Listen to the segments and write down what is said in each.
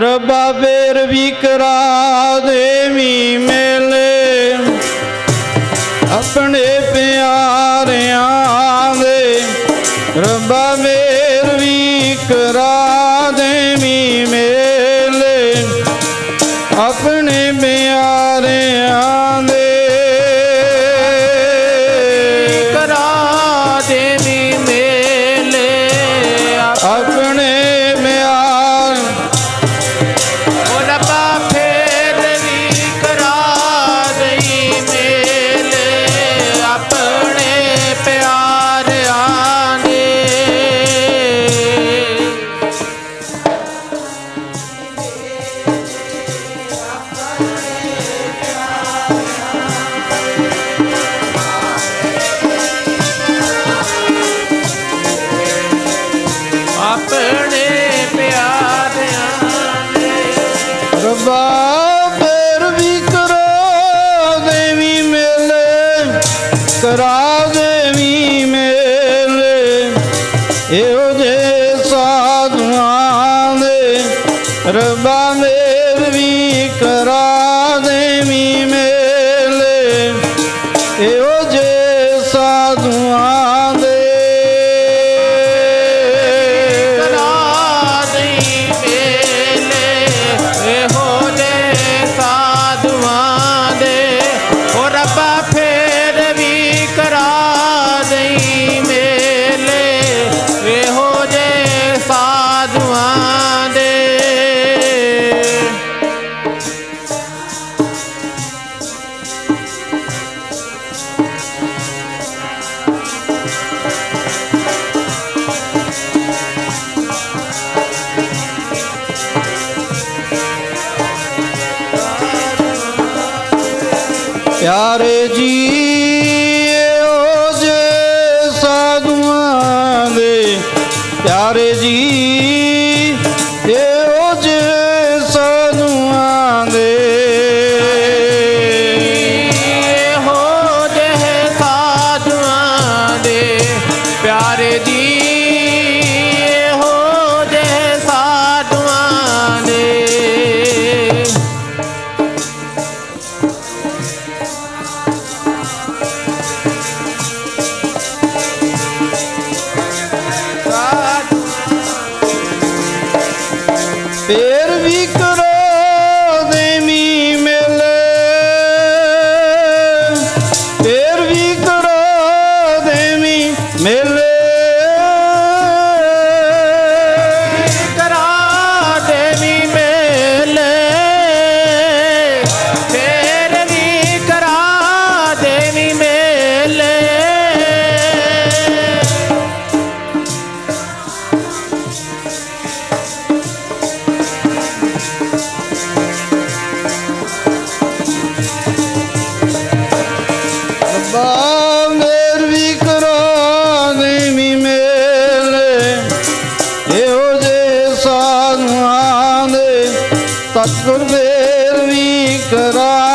ਰੱਬਾ ਫੇਰ ਵੀ ਕਰਾ ਦੇਵੀ ਮੇਲੇ। ਆਪਣੇ ਪਿਆਰਿਆਂ ਦੇ ਰੱਬਾ ਫੇਰ ਵੀ ਕਰਾ ਦੇਵੀ ਮੇਲੇ। ਆਪਣੇ ਪਿਆਰਿਆਂ ਦੇ करो ਪਿਆਰੇ ਜੀਓ ਜੇ ਸਾਧੂਆਂ ਦੇ ਪਿਆਰੇ ਜੀ ਇਹੋ ਜੇ ਸਾਧੂਆਂ ਦੇ। ਇਹੋ ਜੇ ਸਾਧੂਆਂ ਦੇ ਪਿਆਰੇ સર્વેરવી કરા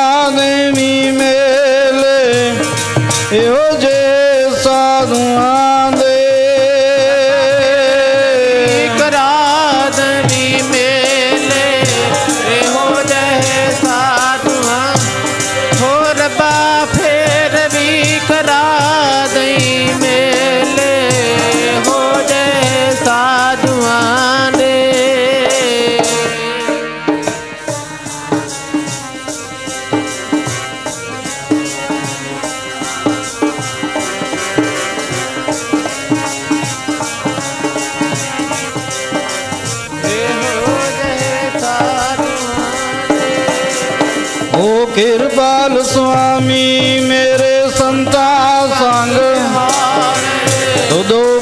ਓ ਕਿਰਪਾਲ ਸੁਆਮੀ ਮੇਰੇ ਸੰਤਾ ਸੰਗ। ਤੁਦੋ